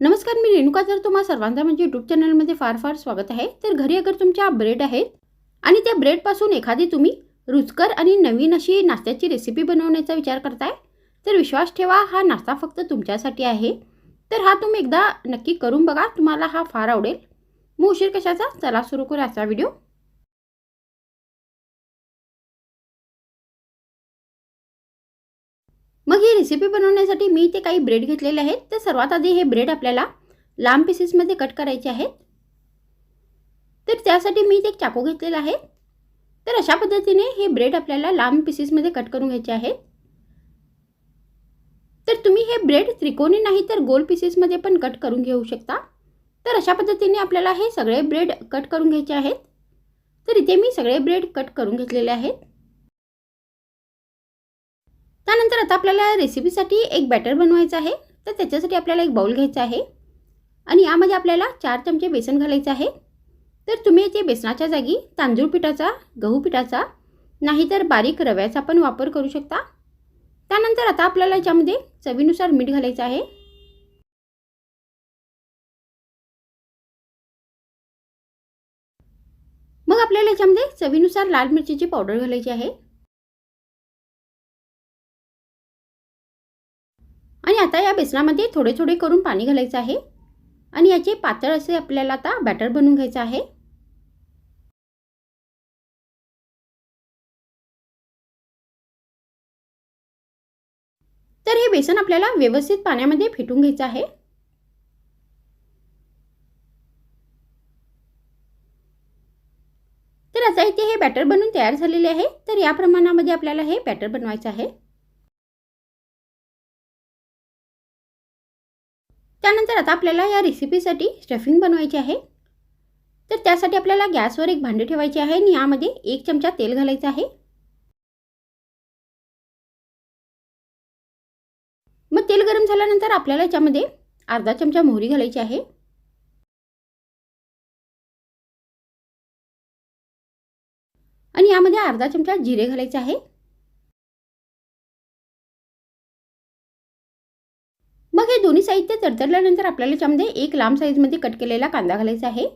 नमस्कार मी रेणुका. जर तुम्हा सर्वांचा म्हणजे यूट्यूब चॅनलमध्ये फार फार स्वागत आहे तर घरी अगर तुमच्या ब्रेड आहेत आणि त्या ब्रेडपासून एखादी तुम्ही रुचकर आणि नवीन अशी नाश्त्याची रेसिपी बनवण्याचा विचार करताय तर विश्वास ठेवा हा नाश्ता फक्त तुमच्यासाठी आहे. तर हा तुम्ही एकदा नक्की करून बघा तुम्हाला हा फार आवडेल. मग उशीर कशाचा? चला सुरू करू आजचा व्हिडिओ रेसिपी बनवण्यासाठी मी इथे काही ब्रेड घेतलेले आहेत. तर सर्वात आधी हे ब्रेड आपल्याला लांब पीसेसमध्ये कट करायचे आहेत. तर त्यासाठी मी इथे एक चाकू घेतलेला आहे. तर अशा पद्धतीने हे ब्रेड आपल्याला लांब पीसेसमध्ये कट करून घ्यायचे आहेत. तर तुम्ही हे ब्रेड त्रिकोणी नाही तर गोल पीसेसमध्ये पण कट करून घेऊ शकता. तर अशा पद्धतीने आपल्याला हे सगळे ब्रेड कट करून घ्यायचे आहेत. तर इथे मी सगळे ब्रेड कट करून घेतलेले आहेत. त्यानंतर आता आपल्याला रेसिपीसाठी एक बॅटर बनवायचं आहे. तर त्याच्यासाठी आपल्याला एक बाउल घ्यायचा आहे. आणि यामध्ये आपल्याला चार चमचे बेसन घालायचं आहे. तर तुम्ही याचे बेसनाच्या जागी तांदूळ पिठाचा गहू पिठाचा नाहीतर बारीक रव्याचा पण वापर करू शकता. त्यानंतर आता आपल्याला याच्यामध्ये चवीनुसार मीठ घालायचं आहे. मग आपल्याला याच्यामध्ये चवीनुसार लाल मिरचीची पावडर घालायची आहे. आता या बेसनामध्ये थोडे थोडे करून पाणी घालायचं आहे. आणि याचे पातळ असे आपल्याला आता बॅटर बनवून घ्यायचं आहे. तर हे बेसन आपल्याला व्यवस्थित पाण्यामध्ये फेटून घ्यायचं आहे. तर आता इथे हे बॅटर बनवून तयार झालेले आहे. तर या प्रमाणामध्ये आपल्याला हे बॅटर बनवायचं आहे. त्यानंतर आता आपल्याला या रेसिपीसाठी स्टफिंग बनवायची आहे. तर त्यासाठी आपल्याला गॅसवर एक भांडे ठेवायचे आहे आणि यामध्ये एक चमचा तेल घालायचं आहे. मग तेल गरम झाल्यानंतर आपल्याला याच्यामध्ये अर्धा चमचा मोहरी घालायची आहे. आणि यामध्ये अर्धा चमचा जिरे घालायचे आहे. मग हे दोन्ही साहित्य तडतडल्यानंतर आपल्याला याच्यामध्ये एक लांब साईजमध्ये कट केलेला कांदा घालायचा आहे.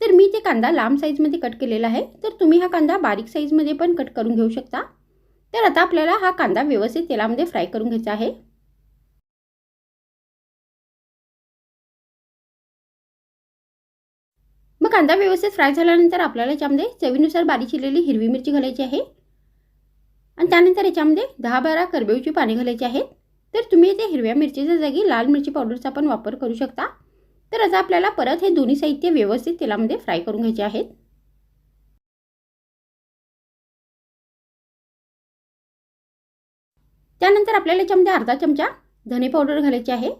तर मी ते कांदा लांब साईजमध्ये कट केलेला आहे. तर तुम्ही हा कांदा बारीक साईजमध्ये पण कट करून घेऊ शकता. तर आता आपल्याला हा कांदा व्यवस्थित तेलामध्ये फ्राय करून घ्यायचा आहे. मग कांदा व्यवस्थित फ्राय झाल्यानंतर आपल्याला याच्यामध्ये चवीनुसार बारीक चिरलेली हिरवी मिरची घालायची आहे. आणि त्यानंतर याच्यामध्ये दहा बारा करबेवची पाणी घालायची आहेत. तर तुम्ही इथे हिरव्या मिरचीच्या जागी लाल मिरची पावडरचा पण वापर करू शकता. तर आता आपल्याला परत हे दोन्ही साहित्य व्यवस्थित तेलामध्ये फ्राय करून घ्यायचे आहेत. त्यानंतर आपल्याला याच्यामध्ये अर्धा चमचा धने पावडर घालायची आहे.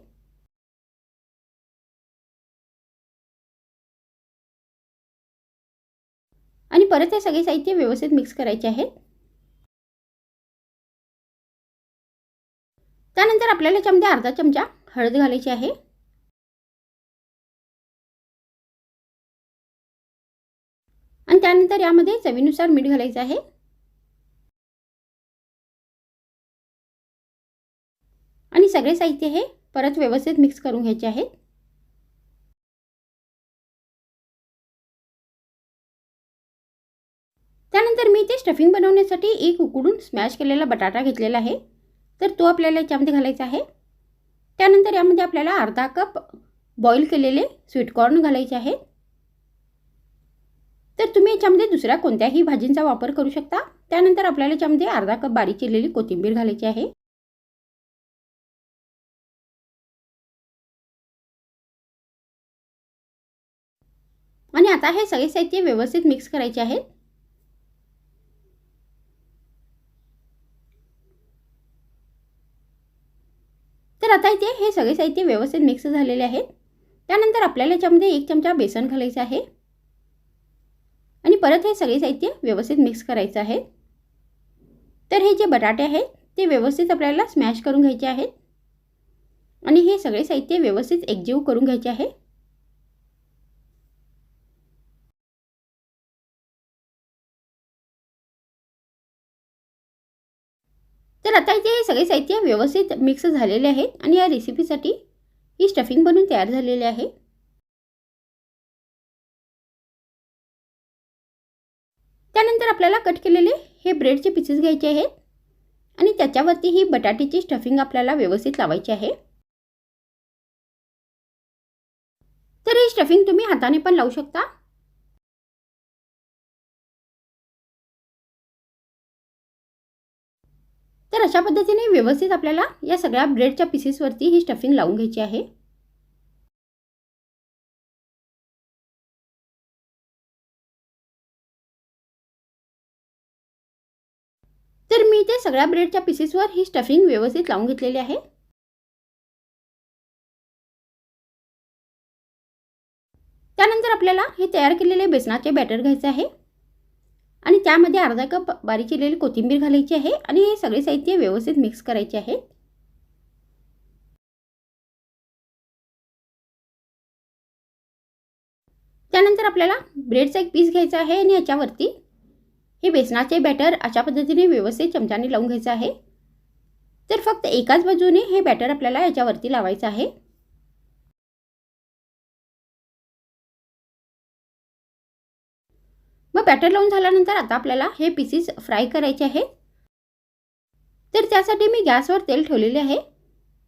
आणि परत हे सगळे साहित्य व्यवस्थित मिक्स करायचे आहेत. आपल्याला याच्यामध्ये अर्धा चमचा हळद घालायची आहे. आणि त्यानंतर यामध्ये चवीनुसार मीठ घालायचं आहे. आणि सगळे साहित्य हे परत व्यवस्थित मिक्स करून घ्यायचे आहेत त्यानंतर मी ते स्टफिंग बनवण्यासाठी एक उकडून स्मॅश केलेला बटाटा घेतलेला आहे. तर तो आपल्याला याच्यामध्ये घालायचा आहे. त्यानंतर यामध्ये आपल्याला अर्धा कप बॉईल केलेले स्वीटकॉर्न घालायचे आहेत तर तुम्ही याच्यामध्ये दुसऱ्या कोणत्याही भाजींचा वापर करू शकता. त्यानंतर आपल्याला याच्यामध्ये अर्धा कप बारीक चिरलेली कोथिंबीर घालायची आहे. आणि आता हे सगळे साहित्य व्यवस्थित मिक्स करायचे आहेत तर आता इथे हे सगळे साहित्य व्यवस्थित मिक्स झालेले आहेत. त्यानंतर आपल्याला याच्यामध्ये एक चमचा बेसन घालायचं आहे. आणि परत हे सगळे साहित्य व्यवस्थित मिक्स करायचं आहे. तर हे जे बटाटे आहेत ते व्यवस्थित आपल्याला स्मॅश करून घ्यायचे आहेत. आणि हे सगळे साहित्य व्यवस्थित एकजीव करून घ्यायचे आहे. तर आता इथे हे सगळे साहित्य व्यवस्थित मिक्स झालेले आहेत आणि या रेसिपीसाठी ही स्टफिंग बनून तयार झालेली आहे. त्यानंतर आपल्याला कट केलेले हे ब्रेडचे पीसेस घ्यायचे आहेत आणि त्याच्यावरती ही बटाट्याची स्टफिंग आपल्याला व्यवस्थित लावायची आहे. तर ही स्टफिंग तुम्ही हाताने पण लावू शकता. तर अशा पद्धतीने व्यवस्थित आपल्याला या सगळ्या ब्रेडच्या पीसेसवरती ही स्टफिंग लावून घ्यायची आहे. तर मी ते सगळ्या ब्रेडच्या पीसेसवर ही स्टफिंग व्यवस्थित लावून घेतलेली आहे. त्यानंतर आपल्याला हे तयार केलेले बेसनाचे बॅटर घ्यायचे आहे. आणि त्यामध्ये अर्धा कप बारीक केलेली कोथिंबीर घालायची आहे आणि हे सगळे साहित्य व्यवस्थित मिक्स करायचे आहे. त्यानंतर आपल्याला ब्रेडचा एक पीस घ्यायचा आहे आणि याच्यावरती हे बेसनाचे बॅटर अशा पद्धतीने व्यवस्थित चमच्याने लावून घ्यायचं आहे. तर फक्त एकाच बाजूने हे बॅटर आपल्याला याच्यावरती लावायचं आहे. मग बॅटर लावून झाल्यानंतर आता आपल्याला हे पीसेस फ्राय करायचे आहे तर त्यासाठी मी गॅसवर तेल ठेवलेले आहे.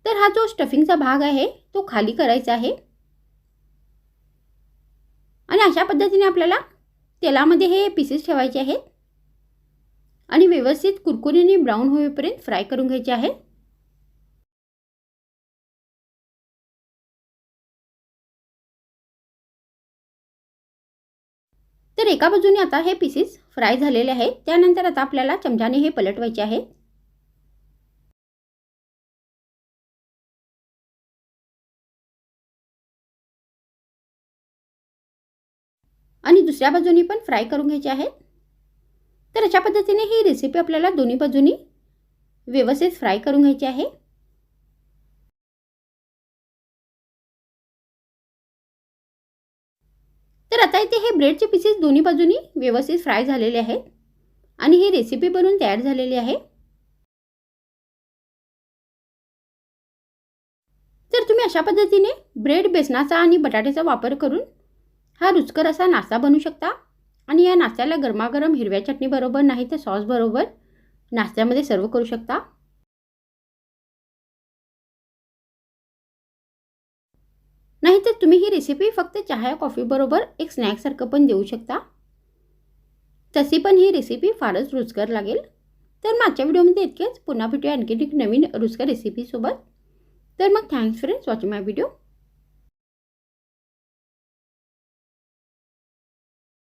तर हा जो स्टफिंगचा भाग आहे तो खाली करायचा आहे. आणि अशा पद्धतीने आपल्याला तेलामध्ये हे पीसेस ठेवायचे आहेत. आणि व्यवस्थित कुरकुरीने ब्राऊन होईपर्यंत फ्राय करून घ्यायचे आहे तर एका बाजूने आता हे पीसेस फ्राय झालेले आहेत. त्यानंतर आता आपल्याला चमच्याने हे पलटवायचे आहे. आणि दुसऱ्या बाजूनी पण फ्राय करून घ्यायचे आहेत तर अशा पद्धतीने ही रेसिपी आपल्याला दोन्ही बाजूनी व्यवस्थित फ्राय करून घ्यायची आहे. इथे हे ब्रेडचे पीसेस दोन्ही बाजूनी व्यवस्थित फ्राय झालेले आहेत. आणि ही रेसिपी बनवून तयार झालेली आहे. तर तुम्ही अशा पद्धतीने ब्रेड बेसनाचा आणि बटाट्याचा वापर करून हा रुचकर असा नाश्ता बनवू शकता. आणि या नाश्त्याला गरमागरम हिरव्या चटणीबरोबर नाही तर सॉसबरोबर नाश्त्यामध्ये सर्व करू शकता. नाहीतर तुम्ही ही रेसिपी फक्त चहा कॉफीबरोबर एक स्नॅक्ससारखं पण देऊ शकता. तशी पण ही रेसिपी फारच रुचकर लागेल. तर मागच्या व्हिडिओमध्ये इतकेच. पुन्हा भेटूया आणखी एक नवीन रुचकर रेसिपीसोबत तर मग thanks friends watching my video